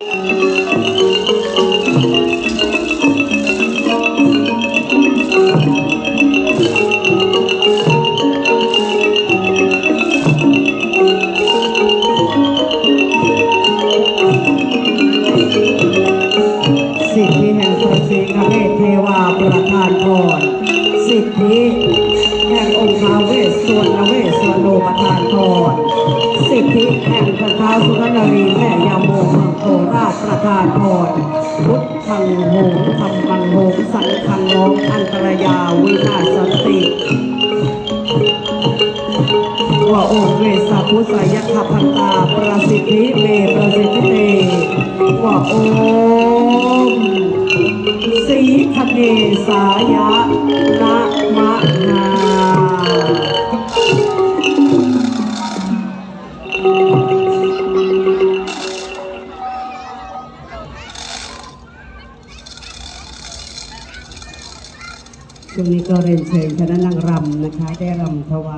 Música โอมสีคเนสายะะมะนาช่งนี้ก็เรียนเชิญคณะนางรำนะคะ ได้รำถว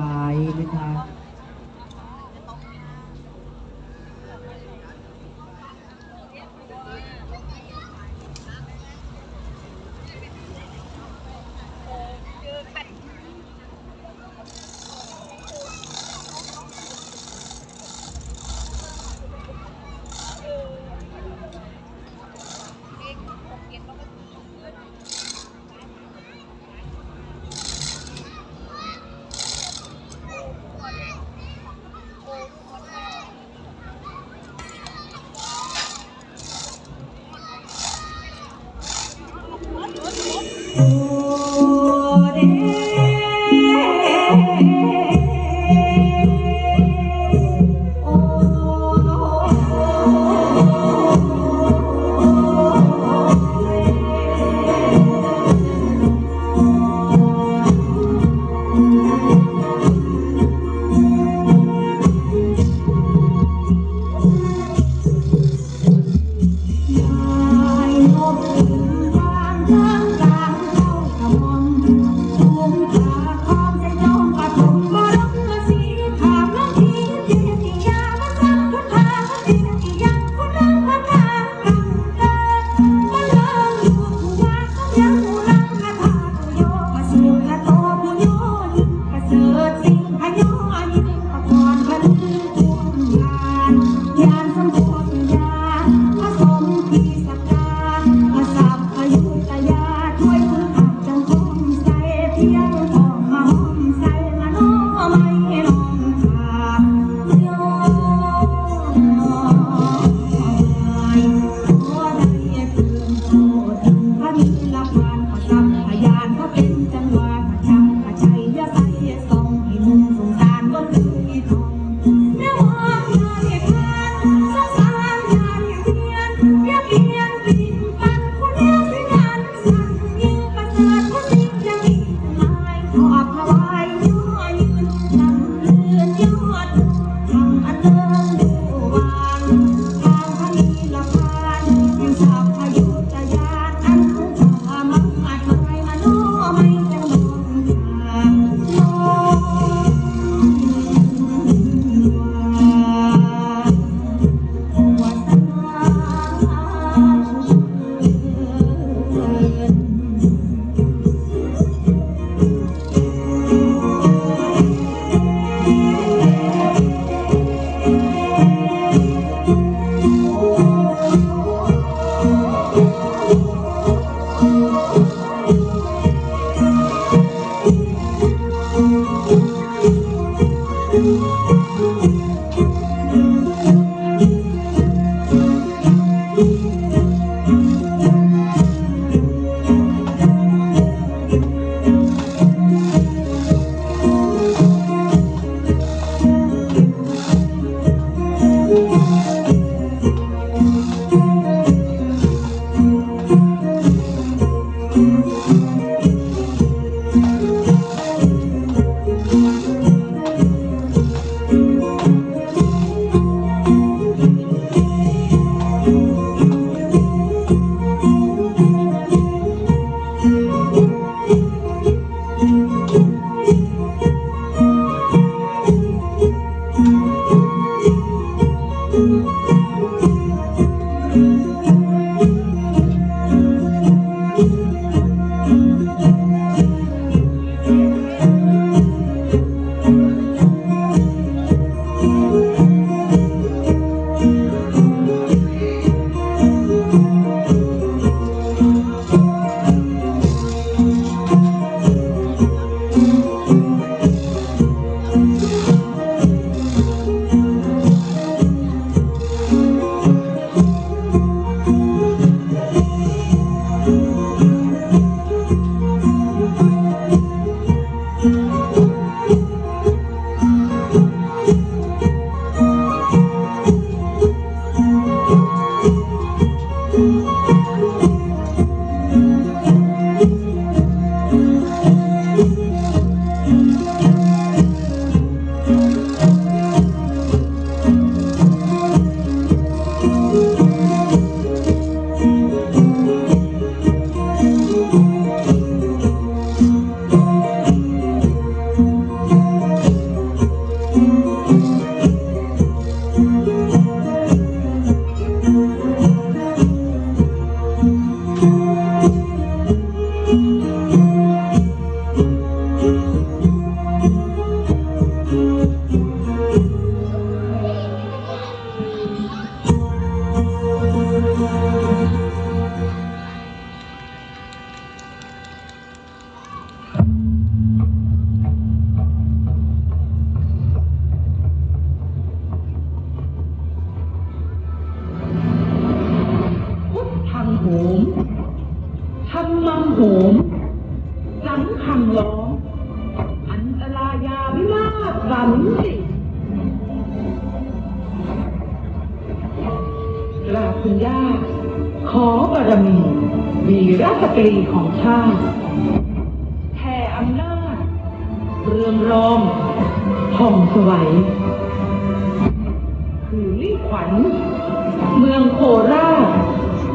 าย เมืองโคราช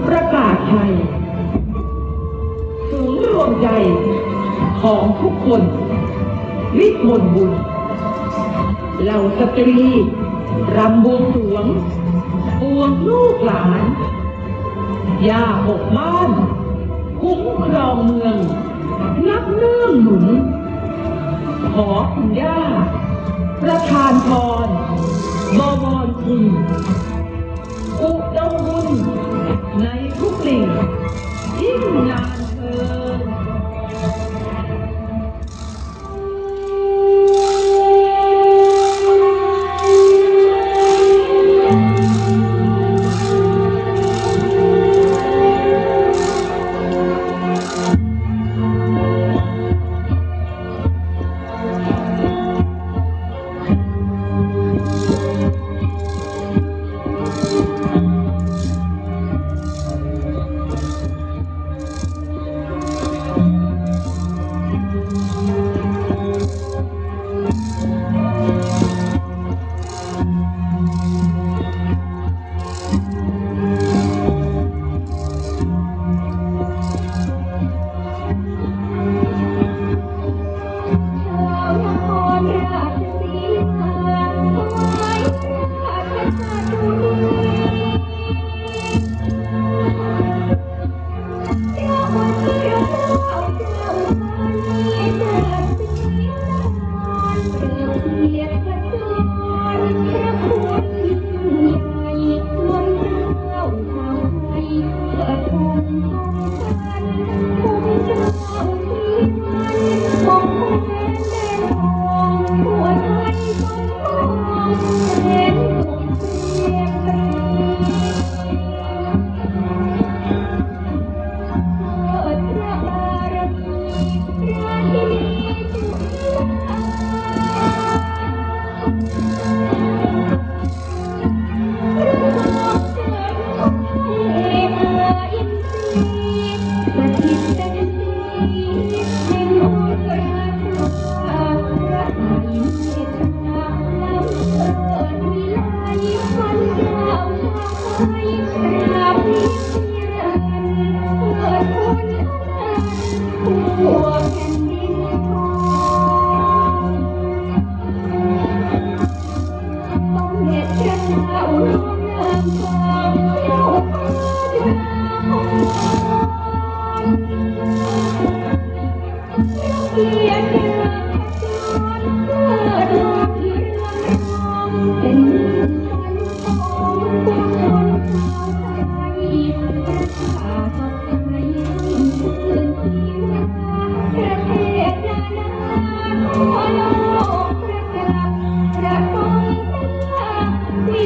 ประกาศไทยศูนย์รวมใจของทุกคน วิมลบุญเหล่าสตรีรำบวงสวงปวงลูกหลานย่าหกบ้าน คุ้มครองเมือง นับเนื่องหนุน ขอคุณย่า ประทานพรบวรคุณ อุดมบุญในทุกสิ่งยิ่งนานเ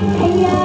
Hey,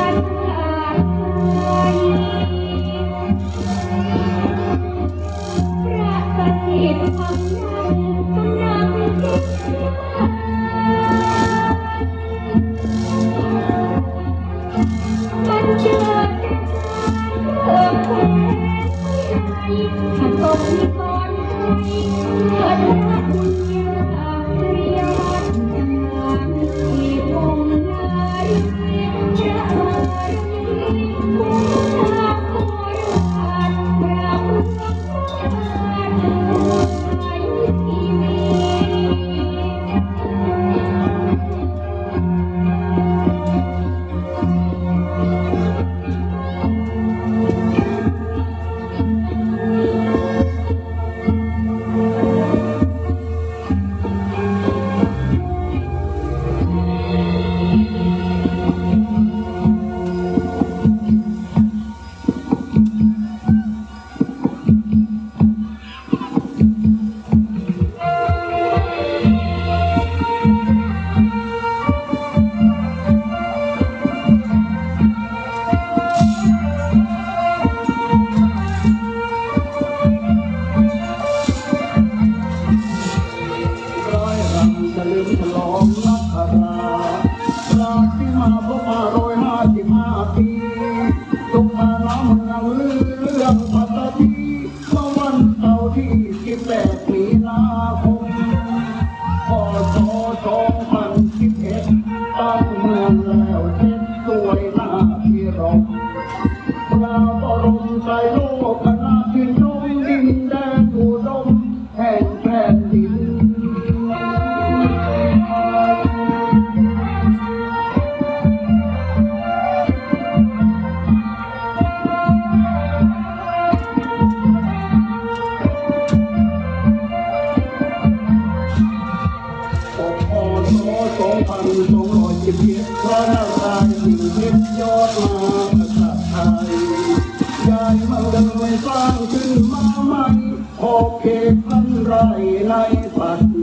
love. ไม่ไล่ปัด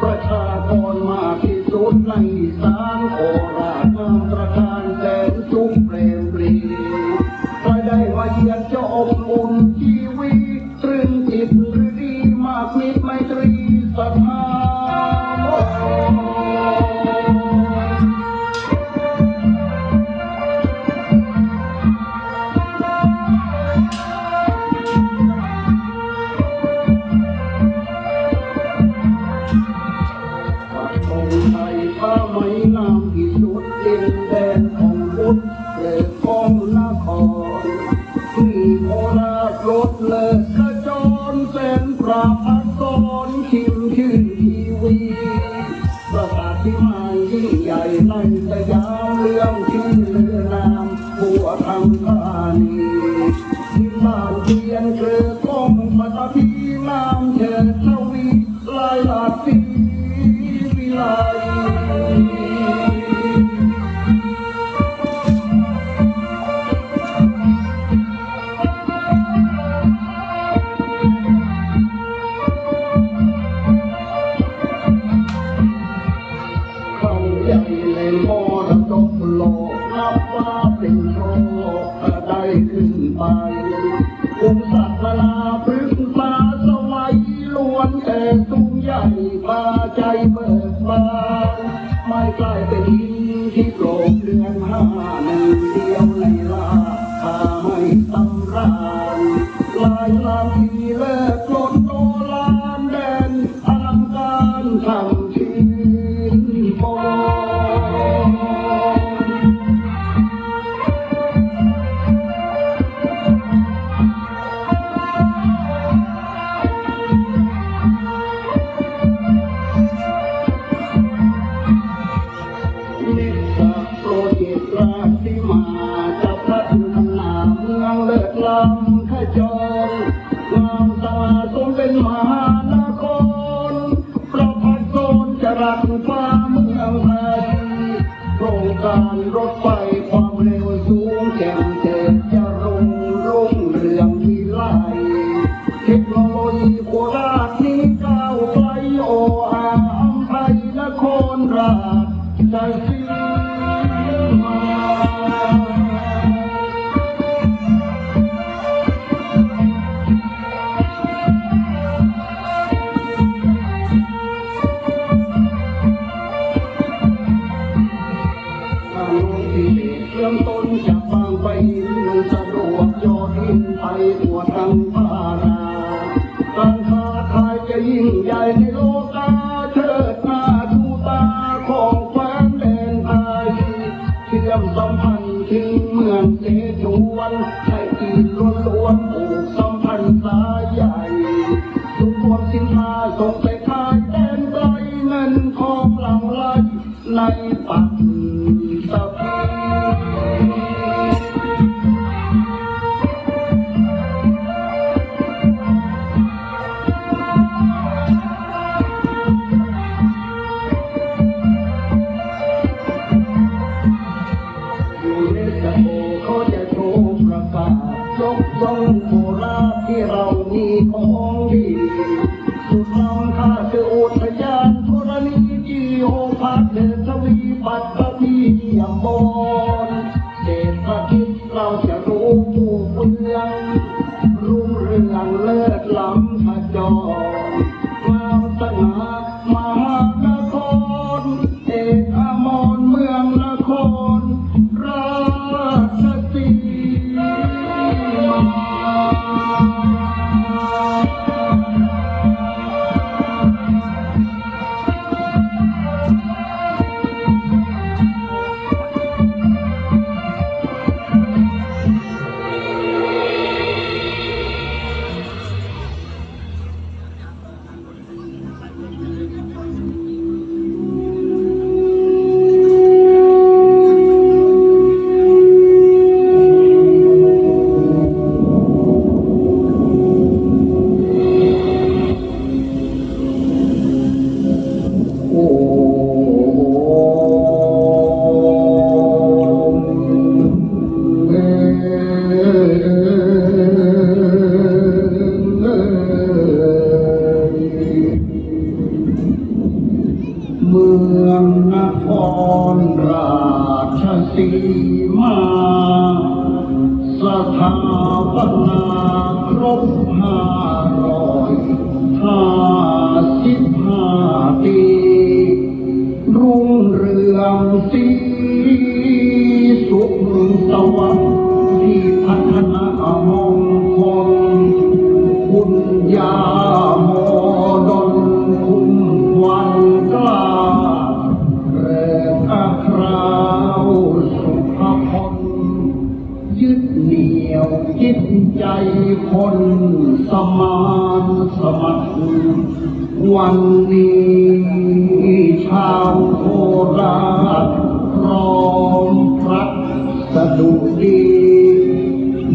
ประชากรมากที่สุดในสา ยิ่งใหญ่ในสยามเรื่องชื่อนามผัวทางธานีที่บ้านเทียนเกิดก้องมาตาทีนามเชิดทวีลายหลากสีวิไล กลายเป็นหินที่โกรมเดือนห้าหนึ่งเดียวในลาข้าไม่ตำรานลายลามทีเลิก เทคโนโลยีโคราชที่ก้าวไกลโออาอำไพนครราชใจ con ยึดเหนี่ยวจิตใจคนสมานสมัครวันนี้ชาวโคราชพร้อมพระสะดุดี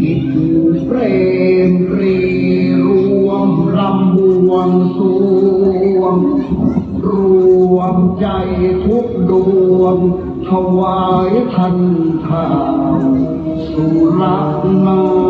หิตเปรมเรีรวมรำบวงสวง รวมใจทุกดวงถวายทันทาว Umat